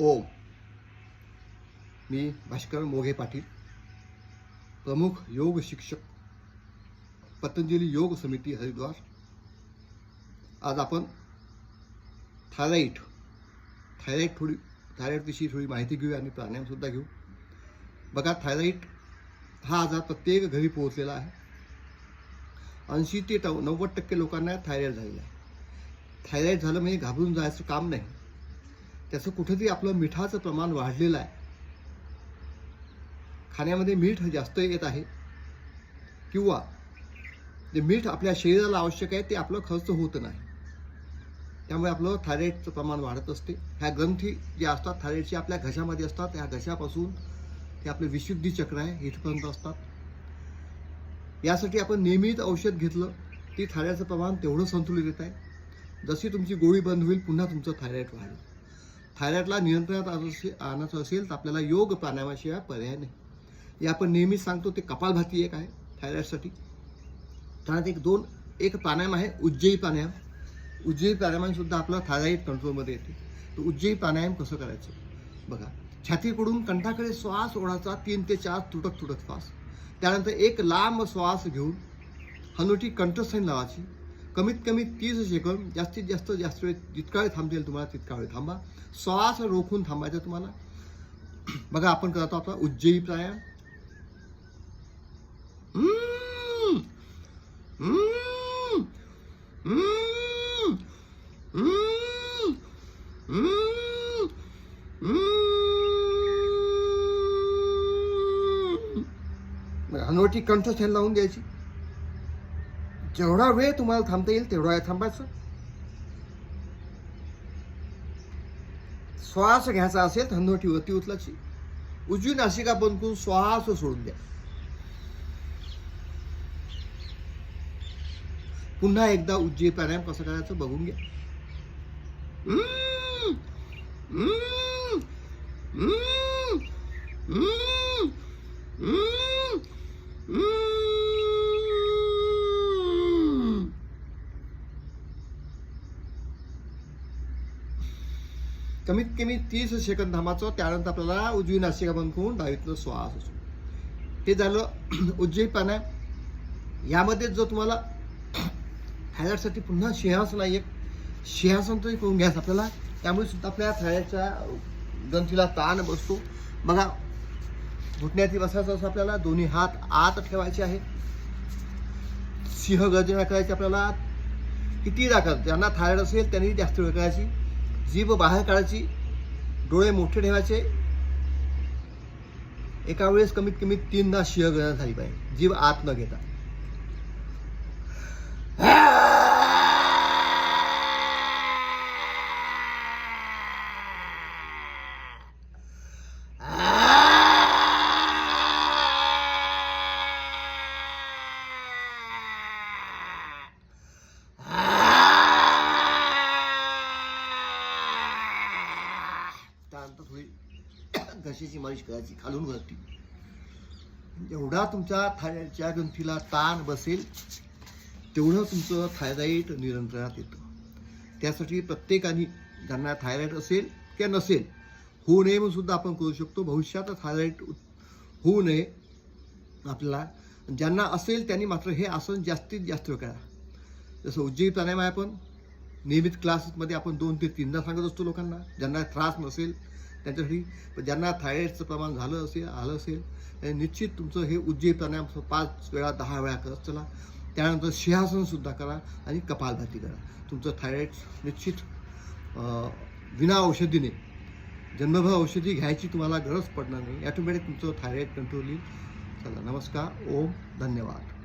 ओम. मी भास्कर मोघे पाटील प्रमुख योग शिक्षक पतंजली योग समिती हरिद्वार. आज आपण थायराईड थायराईड थोडी थायराईडविषयी थोडी माहिती घेऊ आणि प्राणायामसुद्धा घेऊ. बघा थायराईड हा आजार प्रत्येक घरी पोहोचलेला आहे. ऐंशी ते नव्वद टक्के लोकांना थायरॉईड झालेला आहे. थायरॉईड झालं म्हणजे घाबरून जायचं काम नाही. त्याचं कुठेतरी आपलं मिठाचं प्रमाण वाढलेलं आहे. खाण्यामध्ये मीठ जास्त येत आहे. किंवा जे मीठ आपल्या शरीराला आवश्यक आहे ते आपलं खर्च होत नाही. त्यामुळे आपलं थायरॉईडचं प्रमाण वाढत असते. ह्या ग्रंथी जे असतात थायरॉईडचे आपल्या घशामध्ये असतात ह्या घशापासून ते आपलं विशुद्धी चक्र आहे इथपर्यंत असतात. यासाठी आपण नियमित औषध घेतलं ती थायरॉईडचं प्रमाण तेवढं संतुलित येत आहे. जशी तुमची गोळी बंद होईल पुन्हा तुमचं थायरॉईड वाढेल. थायरॉइडला नियंत्रणात असे- आणायचं असेल तर आपल्याला योग प्राणायामाशिवाय पर्याय नाही. हे आपण नेहमीच सांगतो ते कपालभाती एक आहे थायरॉइडसाठी. त्यात एक दोन एक प्राणायाम आहे उज्जयी प्राणायाम. उज्जयी प्राणायामाने आपला आपलं थायरॉईड कंट्रोलमध्ये येते. तर उज्जयी प्राणायाम कसं करायचं? बघा छातीकडून कंठाकडे श्वास ओढायचा तीन ते चार तुटक तुटक श्वास. त्यानंतर एक लांब श्वास घेऊन हनुटी कंठस्थानी लावायची. कमीत कमी तीस सेकंद जास्तीत जास्त जास्त वेळ जितका वेळ थांबतील तुम्हाला तितका वेळ थांबा. श्वास रोखून थांबायचा तुम्हाला. बघा आपण करतो आपला उज्जयी प्राणायाम. हनवटी कंठस्थान लावून द्यायची. जेवढा वेळ तुम्हाला थांबता येईल तेवढा वेळ थांबायचं श्वास घ्यायचा असेल तर हनुवटी वरती उजवी नाशिका बंद करून श्वास सोडून द्या. पुन्हा एकदा उज्जी प्राणायाम कसं करायचं बघून घ्या. हम्म. कमीत कमी तीस सेकंद थांबायचं त्यानंतर आपल्याला उजवी नाशिका बंद करून डावीतलं श्वास असो ते झालं उज्जयी प्राणायाम यामध्ये जो तुम्हाला थायरॉइडसाठी पुन्हा सिंहासन आहे एक सिंहासन तरी करून घ्यायचं आपल्याला. त्यामुळे सुद्धा आपल्या थायरॉइडच्या ग्रंथीला ताण बसतो. बघा घुटण्याची बसायचं असं आपल्याला दोन्ही हात आत ठेवायचे आहे सिंह गर्जना करायची आपल्याला किती दाखल ज्यांना थायरॉइड असेल त्यांनी जास्त वेळ करायची. जीभ बाहेर काढायची डोळे मोठे ठेवायचे. एका वेळेस कमीत कमी तीनदा शिह झाली पाहिजे. जीभ आत न घेता. घशाची मालिश करायची? खालून वरती. जेवढा तुमच्या थायरॉइडच्या ग्रंथीला ताण बसेल तेवढं तुमचं थायरॉईड नियंत्रणात येतं. त्यासाठी प्रत्येकाने ज्यांना थायरॉईड असेल किंवा नसेल होऊ नये म्हणून सुद्धा आपण करू शकतो. भविष्यात थायरॉईड होऊ नये आपल्याला. ज्यांना असेल त्यांनी मात्र हे आसन जास्तीत जास्त वेळ करा. जसं उज्जयी प्राणायाम आहे आपण. नियमित क्लासमध्ये आपण दोन ते तीनदा सांगत असतो लोकांना. ज्यांना त्रास नसेल त्यांच्यासाठी. पण ज्यांना थायरॉईडचं प्रमाण झालं असेल आलं असेल निश्चित तुमचं हे उज्जयी प्राणायाम पाच वेळा दहा वेळा करत चला. त्यानंतर सिंहासनसुद्धा करा आणि कपालभाती करा. तुमचं थायरॉईड निश्चित विना औषधीने जन्मभर औषधी घ्यायची तुम्हाला गरज पडणार नाही. ॲटोमॅटिक तुमचं थायरॉईड कंट्रोल येईल. चला नमस्कार. ओम. धन्यवाद.